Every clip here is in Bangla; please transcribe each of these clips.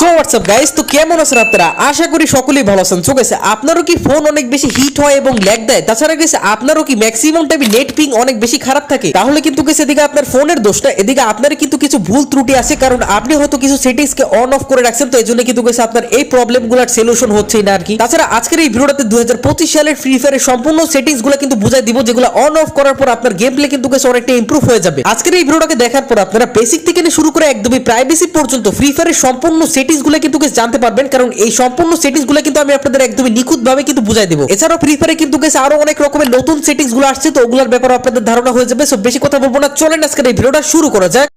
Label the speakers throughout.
Speaker 1: সো হোয়াটসঅ্যাপ গাইস তো কেমন আছেন আপনারা? আশা করি সকলেই ভালো আছেন। সো গেছে আপনারও কি ফোন অনেক বেশি হিট হয় এবং ল্যাগ দেয়? তাছাড়া গেছে আপনারও কি ম্যাক্সিমাম টাইমে নেট পিং অনেক বেশি খারাপ থাকে? তাহলে কিন্তু গেছে এদিকে আপনার ফোনের দোষটা, এদিকে আপনার কিন্তু কিছু ভুল ত্রুটি আছে, কারণ আপনি হয়তো কিছু সেটিংস কে অন অফ করে রাখছেন, তো এই জন্য কিন্তু গেছে আপনার এই প্রবলেমগুলোর সলিউশন হচ্ছেই না আর কি তাছাড়া, আজকের এই ভিডিওটাতে দুই সালের ফ্রি ফায়ারের সম্পূর্ণ সেটিংসগুলো কিন্তু বুঝাই দিব, যেগুলো অন অফ করার পর আপনার গেম প্লে কিন্তু গেছে অনেকটা ইমপ্রুভ হয়ে যাবে। আজকের এই ভিডিওটাকে দেখার পর আপনারা বেসিক থেকে শুরু করে একদমই প্রাইভেসি পর্যন্ত ফ্রি ফায়ারের সম্পূর্ণ সেটিংস গুলো কিন্তু গেস জানতে পারবেন, কারণ এই সম্পূর্ণ সেটিংসগুলো কিন্তু আমি আপনাদের একদমই নিখুঁত ভাবে কিন্তু বুঝাই দেবো। এছাড়াও ফ্রি ফায়ারে কিন্তু গেস আরও অনেক রকমের নতুন সেটিংসগুলো আসছে, তো ওগুলোর ব্যাপারে আপনাদের ধারণা হয়ে যাবে। সো বেশি কথা বলব না। চলেন আজকের এই ভিডিওটা শুরু করা যাক।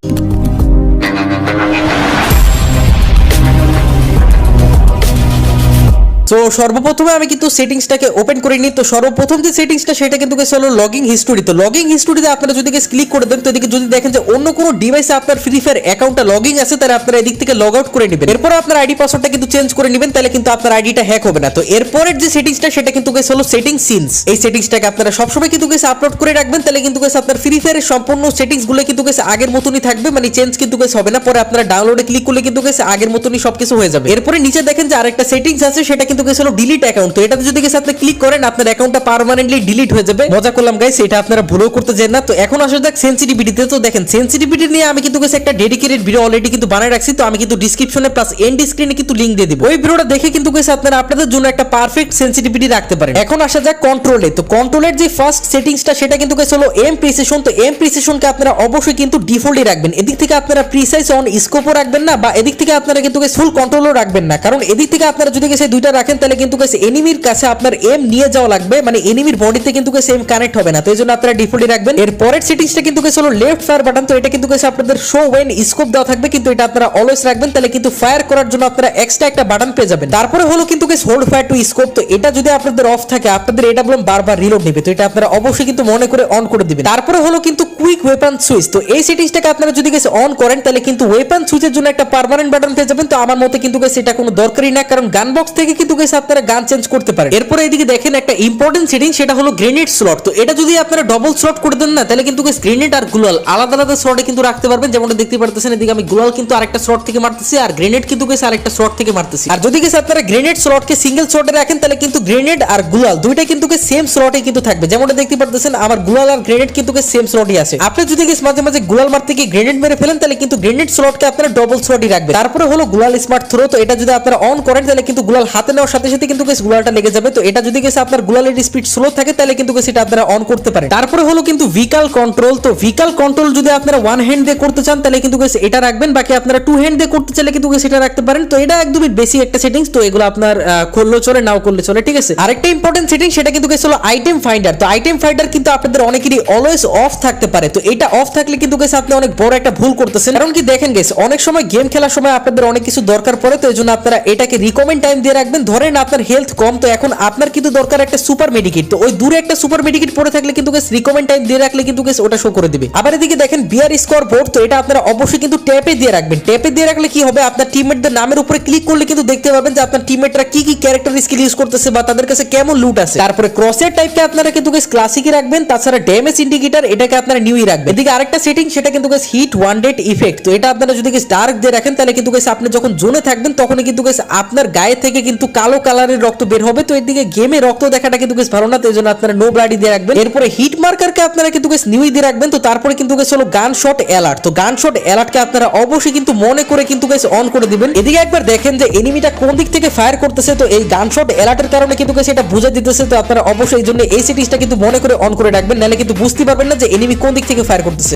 Speaker 1: তো সর্বপ্রথমে আমি কিন্তু সেটিংসটাকে ওপেন করে নিই তো সর্বপ্রথম যে সেটিংসটা, সেটা কিন্তু গেছে হলো লগিং হিস্টোরি তো লগিং হিস্টোরিতে আপনারা যদি গেছে ক্লিক করে দেন, তো এদিকে যদি দেখেন যে অন্য কোনো ডিভাইসে আপনার ফ্রি ফায়ার অ্যাকাউন্টটা লগিং আছে, তাহলে আপনারা এদিক থেকে লগ আউট করে নেবেন। এরপর আপনার আইডি পাসওয়ার্ডটা কিন্তু চেঞ্জ করে নেবেন, তাহলে কিন্তু আপনার আইডিটা হ্যাক হবে না। তো এরপরের যে সেটিংসটা, সেটা কিন্তু গেছে হলো সেটিং সিনস এই সেটিংসটাকে আপনারা সবসময় কিন্তু গেছে আপলোড করে রাখবেন, তাহলে কিন্তু গেছে আপনার ফ্রি ফায়ারের সম্পূর্ণ সেটিংসগুলো কিন্তু গেছে আগের মতনই থাকবে মানে চেঞ্জ কিন্তু গেছে হবে না। পরে আপনারা ডাউনলোডে ক্লিক করলে কিন্তু গেছে আগের মতনই সবকিছু হয়ে যাবে। এরপরে নিচে দেখেন যে আরেকটা সেটিংস আছে, সেটা কিন্তু গেছে হলো ডিলিট অ্যাকাউন্ট তো এটাতে যদি গেছে আপনি ক্লিক করেন, আপনার অ্যাকাউন্টটা পার্মানেন্টলি ডিলিট হয়ে যাবে। মজা করলাম গাইস এটা আপনারা ভুলেও করতে চান না। তো এখন আসলে দেখ সেন্সিটিভিটিতে তো দেখেন সেন্সিটিভিটি নিয়ে আমি কিন্তু গেছে একটা ডেডিকেটেড ভিডিও অলরেডি কিন্তু বানায় রাখছি, তো আমি কিন্তু ডিসক্রিপশনে প্লাস এন্ড স্ক্রিনে কিন্তু লিংক দিয়ে দিব। ওই ভিডিওটা দেখে কিন্তু গেছে আপনারা আপনাদের জন্য একটা পারফেক্ট সেন্সিটিভিটি রাখতে পারেন। এখন আসা যাক কন্ট্রোলে তো কন্ট্রোলের যে ফার্স্ট সেটিংসটা সেটা কিন্তু গেছে হলো এম প্রিসিশন তো এম প্রিসিশনকে আপনারা অবশ্যই কিন্তু ডিফল্টই রাখবেন। এদিক থেকে আপনারা প্রিসাইজ অন স্কোপও রাখবেন না, বা এদিক থেকে আপনারা কিন্তু ফুল কন্ট্রোলও রাখবেন না। কারণ এদিক থেকে আপনারা যদি গেছে দুইটা রাখেন তাহলে কিন্তু গেছে এনিমির কাছে আপনার এম নিয়ে যাওয়া লাগবে। মানে এনিমির বডিতে কিন্তু সেম কানেক্ট হবে না। তো এই জন্য আপনারা ডিফল্টই রাখবেন। এর পরের সেটিংসটা কিন্তু গেছে হলো লেফট ফায়ার বাটন তো এটা কিন্তু গেছে আপনাদের শো ওয়েন স্কোপ দেওয়া থাকবে, কিন্তু এটা আপনারা অলওয়েজ রাখবেন। তাহলে কিন্তু ফায়ার করার জন্য আপনারা এক্সট্রা একটা বাটন পেয়ে যাবেন। তারপরে হলো কিন্তু গেছে হোল্ড ফায়ার টু স্কোপ তো এটা যদি আপনাদের অফ থাকে, আপনাদের এটা বললাম বারবার রিলোড নেবে। তো এটা আপনারা অবশ্যই কিন্তু মনে করে অন করে দিবেন। তারপরে হলো কিন্তু কুইক ওয়েপন সুইচ তো এই সেটিংসটাকে আপনারা যদি গেছে অন করেন, তাহলে কিন্তু ওয়েপন সুইচের জন্য একটা পার্মানেন্ট বাটন পেয়ে যাবেন। তো আমার মতে কিন্তু গেছে এটা কোনো দরকারই না। কারণ গান বক্স থেকে কিন্তু গেছে আপনারা গান চেঞ্জ করতে পারেন। এরপরে এদিকে দেখেন একটা ইম্পর্টেন্ট সেটিং সেটা হলো গ্রেনেড স্লট তো এটা যদি আপনারা ডবল স্লট করে দেন না, তাহলে কিন্তু গ্রেনেড আর গুলাল, আলাদা আলাদা স্লটে কিন্তু রাখতে পারবেন। যেমনটা দেখতে পারতেছেন, এদিকে আমি গুলাল কিন্তু আরেকটা স্লট থেকে মারতেছি, আর গ্রেনেড কিন্তু গেছে আরেকটা স্লট থেকে মারতেছি। আর যদি গেছে আপনারা গ্রেনেড স্লটকে সিঙ্গেল স্লটে রাখেন, তাহলে কিন্তু গ্রেনেড আর গুলাল দুইটা কিন্তু সেম স্লটে কিন্তু থাকবে। যেমনটা দেখতে পারতেছেন, আমার গুলাল আর গ্রেনেড কিন্তু সেম স্লটই আছে। আপনি যদি গেছে মাঝে মাঝে গুলাল মারতে গিয়ে গ্রেনেড মেরে ফেলেন, তাহলে কিন্তু গ্রেনেড স্লটকে আপনারা ডবল স্লটই রাখবেন। তারপরে হলো গুলাল স্মার্ট থ্রো তো এটা যদি আপনারা অন করেন, তাহলে কিন্তু গুলাল হাতে নেওয়ার সাথে সাথে কিন্তু গেছে গুলালটা লেগে যাবে। তো এটা যদি গেছে আপনার গুলালের স্পিড স্লো থাকে তাহলে কিন্তু সেটা আপনারা অন করতে পারেন। তারপরে হলো কিন্তু ভিকাল কন্ট্রোল তো ভিকাল কন্ট্রোল যদি আপনারা ওয়ান হ্যান্ড দিয়ে করতে চান তাহলে কিন্তু guys এটা রাখবেন। বাকি আপনারা টু হ্যান্ড দিয়ে করতে চাইলে কিন্তু guys এটা রাখতে পারেন। তো এটা একদমই বেসিক একটা সেটিংস তো এগুলো আপনার আহ, করলেও চলে নাও করলে চলে ঠিক আছে? আরেকটা ইম্পর্টেন্ট সেটিং সেটা কিন্তু guys হলো আইটেম ফাইন্ডার তো আইটেম ফাইন্ডার কিন্তু আপনাদের অনেকেরই অলওয়েজ অফ থাকতে পারে। তো এটা অফ থাকলে কিন্তু guys আপনি অনেক বড় একটা ভুল করতেছেন। কারণ কি দেখেন গেছে অনেক সময় গেম খেলার সময় আপনাদের অনেক কিছু দরকার পড়ে। তো এই জন্য আপনারা এটাকে রিকমেন্ড টাইম দিয়ে রাখবেন। ধরেন আপনার হেলথ কম, তো এখন আপনার কিন্তু দরকার একটা সুপার মেডিকেট তো ওই দূরে একটা সুপার মেডিকেট পড়ে থাকলে কিন্তু গেস রিকমেন্ড টাইম দিয়ে রাখলে কিন্তু গেস ওটা শো করে দিবে। আবার এদিকে দেখেন বিয়ার স্কোর বোর্ড তো এটা আপনারা অবশ্যই কিন্তু ট্যাপে দিয়ে রাখবেন। ট্যাপে দিয়ে রাখলে কি হবে? আপনার টিমমেটদের নামের উপরে ক্লিক করলে কিন্তু দেখতে পাবেন যে আপনার টিমমেটরা কি কি ক্যারেক্টার স্কিল ইউজ করতেছে বা তাদের কাছে কেমন লুট আছে। তারপরে ক্রসের টাইপকে আপনারা কিন্তু গেস ক্লাসিকই রাখবেন, তাছাড়া ড্যামেজ ইন্ডিকেটর এটাকে আপনারা নিউই রাখবেন। এদিকে আরেকটা সেটিং সেটা কিন্তু guess hit one date effect তো এটা আপনারা যদি গেস ডার্ক দিয়ে রাখেন, তাহলে কিন্তু গেস আপনি যখন জোনে থাকবেন, তখনই কিন্তু গেস আপনার গায়ে থেকে কিন্তু কালো কালারের রক্ত বের হবে তো এদিকে গেমে রক্ত দেখাটা কিন্তু বেশ ভালো না তো এই জন্য আপনারা নো ব্লাডি দিয়ে রাখবেন। এরপরে হিট মার্কারকে আপনারা কিন্তু বেশ নিউই দিয়ে রাখবেন তো তারপরে কিন্তু হলো গান শট অ্যালার্ট তো গান শট অ্যালার্টকে আপনারা অবশ্যই কিন্তু মনে করে কিন্তু অন করে দিবেন। এদিকে একবার দেখেন যে এনিমিটা কোন দিক থেকে ফায়ার করতেছে তো এই গান শট অ্যালার্টের কারণে কিন্তু বেশ এটা বুঝে দিতেছে তো আপনারা অবশ্যই এই জন্য এই সেটিংসটা কিন্তু মনে করে অন করে রাখবেন নাহলে কিন্তু বুঝতে পারবেন না যে এনিমি কোন দিক থেকে ফায়ার করতেছে.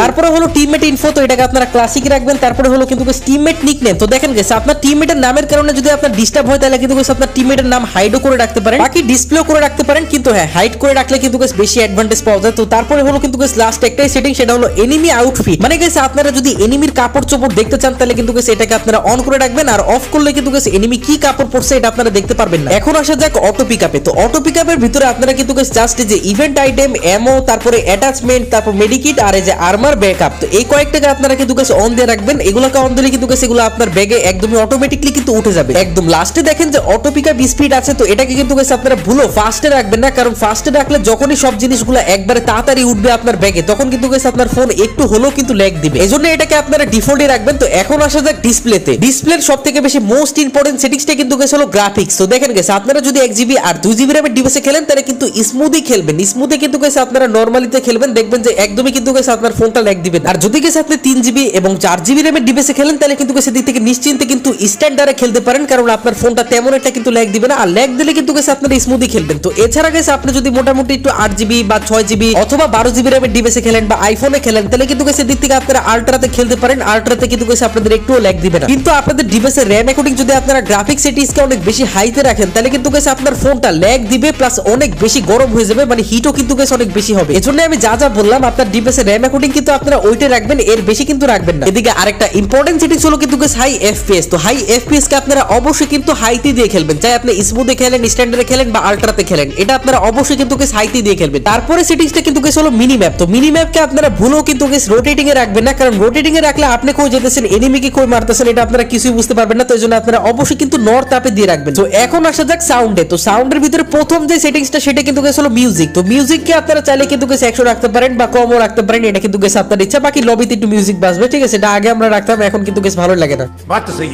Speaker 1: তারপরে হলো টিমমেট ইনফো তো এটাকে আপনারা ক্লাসিক রাখবেন তারপরে হলো কিন্তু টিমমেট নিকনেম তো দেখেন গেছে আপনার টিমমেটের নামের কারণে যদি আপনার ডিস্টার্ব হয়, তাহলে কিন্তু আপনার টিমমেটের নাম হাইডও করে রাখতে পারেন। বাকি ডিসপ্লেও করে রাখতে পারেন, কিন্তু হ্যাঁ হাইড করে রাখলে কিন্তু বেশি অ্যাডভান্টেজ পাওয়া যায়। তো তারপরে হলো কিন্তু লাস্ট একটাই সেটিং সেটা হলো এনিমি আউটফিট মানে গেছে আপনারা যদি এনিমির কাপড় চোপড় দেখতে চান, তাহলে কিন্তু এটাকে আপনারা অন করে রাখবেন, আর অফ করলে কিন্তু এনিমি কি কাপড় পরছে, এটা আপনারা দেখতে পারবেন না। এখন আসা যাক অটো পিক আপে তো অটো পিকআপের ভিতরে আপনারা কিন্তু জাস্ট যে ইভেন্ট আইটেম এমও তারপরে অ্যাটাচমেন্ট তারপর মেডিকিট আর এই যে আর্মার ব্যাকআপ তো এই কয়েকটাকে আপনারা কিন্তু অন দিয়ে রাখবেন। এগুলোকে অন দিলে কিন্তু এগুলো আপনার ব্যাগে একদমই অটোমেটিকলি কিন্তু উঠে যাবে। একদম লাস্টে দেখেন যে অটো পিকআপ স্পিড আছে তো এটাকে কিন্তু guys আপনারা ভুলো ফাস্টে রাখবেন না, কারণ ফাস্টে রাখলে যখনই সব জিনিসগুলো একবারে তাড়াতাড়ি উঠবে আপনার ব্যাগে তখন কিন্তু guys আপনার ফোন একটু হলেও কিন্তু ল্যাগ দিবে। এই জন্য এটাকে আপনারা ডিফল্টে রাখবেন। তো এখন আসা যাক ডিসপ্লেতে ডিসপ্লের সব থেকে বেশি মোস্ট ইম্পর্টেন্ট সেটিংসটা কিন্তু গেছে হলো গ্রাফিক্স তো দেখেন গেছে আপনারা যদি এক জিবি আর দুই জিবি র্যামের ডিভাইসে খেলেন, তাহলে কিন্তু স্মুথই খেলবেন। স্মুথে কিন্তু গেছে আপনারা নর্মালিতে খেলবেন, দেখবেন যে একদমই কিন্তু গেছে আপনার ফোনটা ল্যাগ দিবেন আর যদি গেছে আপনি তিন জিবি এবং চার জিবি র্যামের ডিভাইসে খেলেন, তাহলে কিন্তু গেছে দিক থেকে নিশ্চিন্তে কিন্তু স্ট্যান্ডার্ডে খেলতে পারেন, কারণ আপনার ফোনটা তেমন একটা কিন্তু ল্যাগ দিবে না, আর ল্যাগ দিলে কিন্তু গেছে আপনারা স্মুথই খেলবেন। তো এছাড়া গেছে আপনি যদি মোটামুটি একটু আট জিবি বা ছয় জিবি অথবা বারো জিবি র্যামের ডিভাইসে খেলেন বা আইফোনে খেলেন, তাহলে কিন্তু গেছে দিক থেকে আপনারা আল্ট্রাতে খেলতে পারেন আল্ট্রাতে কিন্তু গেছে আপনাদের একটুও ল্যাগ দিবে না। কিন্তু আপনাদের ডিভাইসের র্যাম অ্যাকর্ডিং যদি আপনারা গ্রাফিক সেটিংসকে অনেক বেশি হাইতে রাখেন, তাহলে কিন্তু গেছে আপনার ফোনটা ল্যাগ দিবে প্লাস অনেক বেশি গরম হয়ে যাবে মানে হিটও কিন্তু গেছে অনেক বেশি হবে। এজন্য আমি যা যা বললাম, আপনার ডিভাইসের র্যাম অ্যাকর্ডিং কিন্তু আপনারা ওইটা রাখবেন, এর বেশি কিন্তু রাখবেন না। এদিকে আরেকটা ইম্পর্টেন্ট সেটিংস হলো কিন্তু গেছে হাই এফপিএস তো হাই এফপিএস গ্রাফিক্সকে আপনারা অবশ্যই কিন্তু হাইতি দিয়ে খেলবেন। চাই আপনি স্মুথে খেলেন স্ট্যান্ডার্ডে খেলেন বা আলট্রাতে খেলেন। এটা আপনারা অবশ্যই কিন্তু হাইতি দিয়ে খেলবেন। তারপরে সেটিংসটা কিন্তু কেস হলো মিনি ম্যাপ তো মিনি ম্যাপকে আপনারা ভুলেও কিন্তু রোটেটিং এ রাখবেন না। কারণ রোটেটিং এ রাখলে আপনি কই যেতেছেন? এনিমিকে কই মারতেছেন? এটা আপনারা কিছুই বুঝতে পারবেন না। তো জন্য আপনারা অবশ্যই কিন্তু নর্থ আপে দিয়ে রাখবেন। তো এখন আসা যাক সাউন্ডে তো সাউন্ডের ভিতরে প্রথম যে সেটিংসটা সেটা কিন্তু কেস হলো মিউজিক তো মিউজিককে আপনারা চাইলে কিন্তু একশো রাখতে পারেন বা কমও রাখতে পারেন। এটা কিন্তু কেস আপনার ইচ্ছা। বাকি লবিতে একটু মিউজিক বাজবে। ঠিক আছে? এটা আগে আমরা রাখতাম। এখন কিন্তু বেশ ভালো লাগে না।
Speaker 2: বাট তো সেই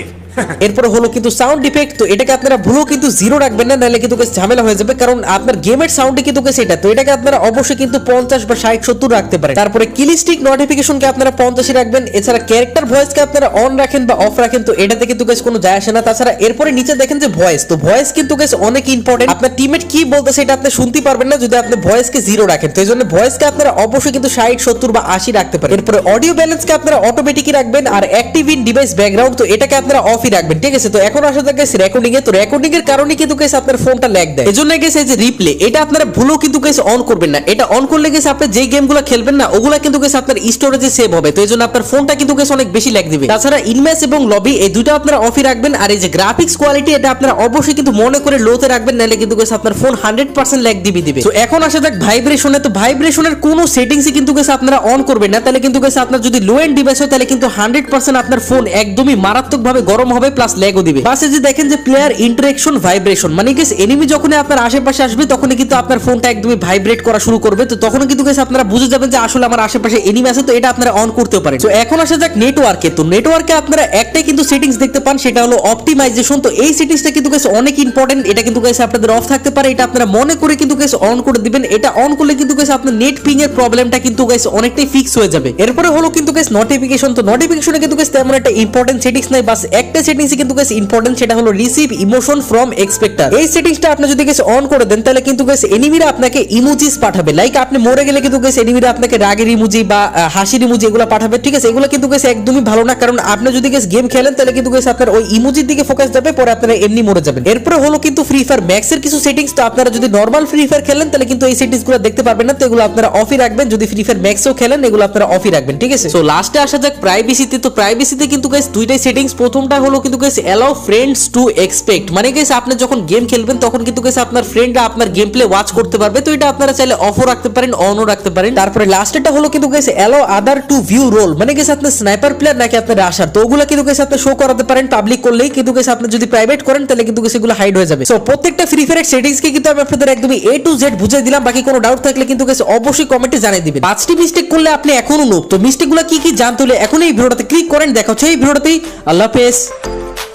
Speaker 1: এরপরে হলো কিন্তু সাউন্ড ইফেক্ট তো এটাকে আপনারা ভুলেও কিন্তু জিরো রাখবেন না, নাহলে কিন্তু ঝামেলা হয়ে যাবে, কারণ আপনার গেমের সাউন্ডে কিন্তু এটা তো এটাকে আপনারা অবশ্যই কিন্তু পঞ্চাশ বা ষাট, সত্তর রাখতে পারেন। তারপরে কিলিস্টিক নোটিফিকেশনকে আপনারা পঞ্চাশে রাখবেন, এছাড়া ক্যারেক্টার ভয়েসকে আপনারা অন রাখেন বা অফ রাখেন, তো এটাতে কিন্তু বেশ কোনো যায় আসে না। তাছাড়া এরপরে নিচে দেখেন যে ভয়েস তো ভয়েস কিন্তু বেশ অনেক ইম্পর্টেন্ট আপনার টিমেট কি বলতেছে এটা আপনি শুনতে পারবেন না, যদি আপনি ভয়েসকে জিরো রাখেন, তো এই জন্য ভয়েসকে আপনারা অবশ্যই কিন্তু ষাট, সত্তর বা আশি রাখতে পারেন। এরপরে অডিও ব্যালেন্সকে আপনারা অটোমেটিকই রাখবেন, আর অ্যাক্টিভ ইন ডিভাইস ব্যাকগ্রাউন্ড তো এটাকে আপনারা অফই রাখবেন, ঠিক আছে? তো এখন আসা যাক রেকর্ডিং এ তো রেকর্ডিং এর কারণে কিন্তু গেছে আপনার ফোনটা ল্যাগ দেয়। এজন্য গেছে এই যে রিপ্লে এটা আপনারা ভুলেও কিন্তু গেছে অন করবেন না। এটা অন করলে গেছে আপনি যে গেমগুলো খেলবেন না, ওগুলা কিন্তু গেছে আপনার স্টোরেজে সেভ হবে। তো এই জন্য আপনার ফোনটা কিন্তু গেছে অনেক বেশি ল্যাগ দিবে। তাছাড়া ইনম্যাচ এবং লবি এই দুটো আপনারা অফই রাখবেন। আর এই যে গ্রাফিক্স কোয়ালিটি এটা আপনারা অবশ্যই কিন্তু মনে করে লোতে রাখবেন, নাহলে কিন্তু গেছে আপনার ফোন হান্ড্রেড পার্সেন্ট ল্যাগ দিবে দিবে। তো এখন আসা যাক ভাইব্রেশনে তো ভাইব্রেশনের কোনো সেটিংসই কিন্তু গেছে আপনারা অন করবেন না। তাহলে কিন্তু গেছে আপনার যদি লো এন্ড ডিভাইস হয়, তাহলে কিন্তু হান্ড্রেড পার্সেন্ট আপনার ফোন একদমই মারাত্মকভাবে গরম হবে প্লাস ল্যাগও দিবে। বাসে যে দেখেন যে প্লেয়ার ইন্টারেকশন ভাইব্রেশন মানে গেস এনিমি যখন আপনার আশেপাশে আসবে, তখনই কিন্তু আপনার ফোনটা একদমই ভাইব্রেট করা শুরু করবে। তো তখন কিন্তু গেছে আপনারা বুঝে যাবেন যে আসলে আমার আশেপাশে এনিমি আছে, তো এটা আপনারা অন করতে পারেন। তো এখন আসা যাক নেটওয়ার্কে তো নেটওয়ার্কে আপনারা একটাই কিন্তু সেটিংস দেখতে পান, সেটা হলো অপটিমাইজেশন তো এই সেটিংসটা কিন্তু গেছে অনেক ইম্পর্টেন্ট এটা কিন্তু গেছে আপনাদের অফ থাকতে পারে। এটা আপনারা মনে করে কিন্তু গেছে অন করে দিবেন। এটা অন করলে কিন্তু গেছে আপনার নেট পিং এর প্রবলেমটা কিন্তু গেছে অনেকটাই ফিক্স হয়ে যাবে। এরপরে হলো কিন্তু গেছে নোটিফিকেশন তো নোটিফিকেশনে কিন্তু গেছে তেমন একটা ইম্পর্টেন্ট সেটিংস নাই। বাস একটা সেটিংসই কিন্তু গেছে ইম্পর্টেন্ট সেটা হলো রিসিভ ইমোশন ফ্রম এক্সপেক্টার এই সেটিংসটা আপনি যদি গেছে অন করে দেন, তাহলে কিন্তু গেছে এনিমিরা আপনাকে ইমোজিস পাঠাবে। লাইক আপনি মরে গেলে কিন্তু গেছে এনিমিরা আপনাকে রাগের ইমোজি বা হাসির ইমোজি এগুলো পাঠাবে। ঠিক আছে, এগুলো কিন্তু গেছে একদমই ভালো না। কারণ আপনি যদি গেছে গেম খেলেন, তাহলে কিন্তু গেছে আপনার ওই ইমোজির দিকে ফোকাস যাবে, পরে আপনারা এমনি মরে যাবেন। এরপরে হলো কিন্তু ফ্রি ফায়ার কিছু সেটিংস তো আপনারা যদি নর্মাল ফ্রি ফায়ার খেলেন, তাহলে কিন্তু এই সেটিংসগুলো দেখতে পারবেন না। তো এগুলো আপনারা রাখবেন। যদি ফ্রি ফায়ার ম্যাক্সও খেলেন, এগুলো আপনারা অফই রাখবেন। ঠিক আছে? সো লাস্টে আসা যাক প্রাইভেসিতে তো প্রাইভেসিতে কিন্তু গাইস দুইটাই সেটিংস প্রথমটা হলো কিন্তু guys allow friends to expect মানে গাইস আপনি যখন গেম খেলবেন, তখন কিন্তু গাইস আপনার ফ্রেন্ডরা আপনার গেম প্লে ওয়াচ করতে পারবে। তো এটা আপনারা চাইলে অফও রাখতে পারেন অনও রাখতে পারেন। তারপরে লাস্টেরটা হলো কিন্তু guys allow other to view role মানে গাইস আপনার স্নাইপার প্লেয়ার নাকি আপনার রাশার তো ওগুলো কিন্তু গাইস আপনি শো করাতে পারেন পাবলিক করলেই কিন্তু গাইস আপনি যদি প্রাইভেট করেন, তাহলে কিন্তু গাইস এগুলো হাইড হয়ে যাবে। সো প্রত্যেকটা ফ্রি ফায়ার সেটিংস কে কিন্তু আমি আপনাদের একদমই এ টু জেড বুঝিয়ে দিলাম। বাকি কোনো ডাউট থাকলে কিন্তু গাইস অবশ্যই কমেন্টে জানিয়ে দিবেন। পাঁচটি মিস্টেক করলে আপনি এখনও নুব তো মিস্টেকগুলো কি কি জানতে হলে এখন এই ভিডিওটাতে ক্লিক করেন। দেখা হচ্ছে এই ভিডিওটাতেই। আল্লাহ হাফেজ। Bye.